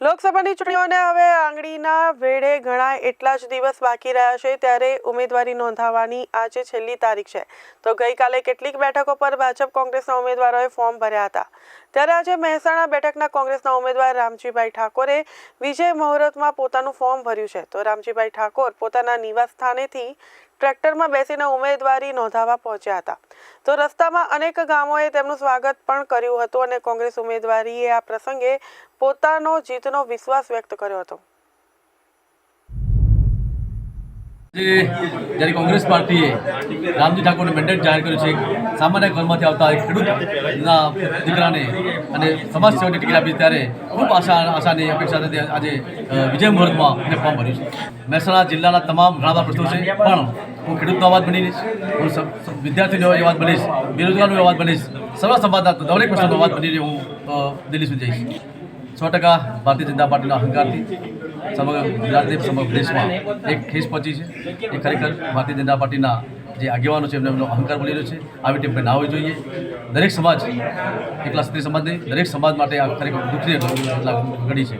લોકસભાની ચૂંટણીઓને હવે આંગળીના વેળે ઘણા એટલા જ દિવસ બાકી રહ્યા છે ત્યારે ઉમેદવારી નોંધાવવાની આજે છેલ્લી તારીખ છે. તો ગઈકાલે કેટલીક બેઠકો પર ભાજપ કોંગ્રેસના ઉમેદવારોએ ફોર્મ ભર્યા હતા. ત્યારે આજે મહેસાણા બેઠકના કોંગ્રેસના ઉમેદવાર રામજીભાઈ ઠાકોરે વિજય મુહૂર્તમાં પોતાનું ફોર્મ ભર્યું છે. તો રામજીભાઈ ઠાકોર પોતાના નિવાસ સ્થાનેથી ટ્રેક્ટરમાં બેસીને ઉમેદવારી નોંધાવવા પહોંચ્યા હતા. તો રસ્તામાં અનેક ગામોએ તેમનું સ્વાગત પણ કર્યું હતું અને કોંગ્રેસ ઉમેદવારીએ આ પ્રસંગે પોતાનો જીતનો વિશ્વાસ વ્યક્ત કર્યો હતો જે જ્યારે કોંગ્રેસ પાર્ટીએ રામજી ઠાકોરને મેન્ડેટ જાહેર કર્યું છે સામાન્ય ઘરમાંથી આવતા એક ખેડૂતના દીકરાને અને સમાજ સેવાની ટિકિટ આપી ત્યારે ખૂબ આશા, આશાની અપેક્ષા સાથે આજે વિજય મુહૂર્તમાં મેં ફોર્મ ભર્યું છે. મહેસાણા જિલ્લાના તમામ ઘણા બધા પ્રશ્નો છે, પણ હું ખેડૂતનો અવાજ બનીશ હું વિદ્યાર્થીનો અવાજ બનીશ, બેરોજગારનો અવાજ બનીશ સર્વ સમાજના દરેક પ્રશ્નનો અવાજ બનીને હું દિલ્હી સુધી જઈશ. સો ટકા ભારતીય જનતા પાર્ટીના અહંકારથી સમગ્ર ગુજરાતની, સમગ્ર દેશમાં એક ઠેસ પહોંચી છે. એ ખરેખર ભારતીય જનતા પાર્ટીના જે આગેવાનો છે, એમને એમનો અહંકાર બોલી રહ્યો છે. આવી ટીમ ના હોવી જોઈએ. દરેક સમાજ, એકલા સ્ત્રી સમાજ નહીં દરેક સમાજ માટે આ ખરેખર દુઃખની ઘડી છે.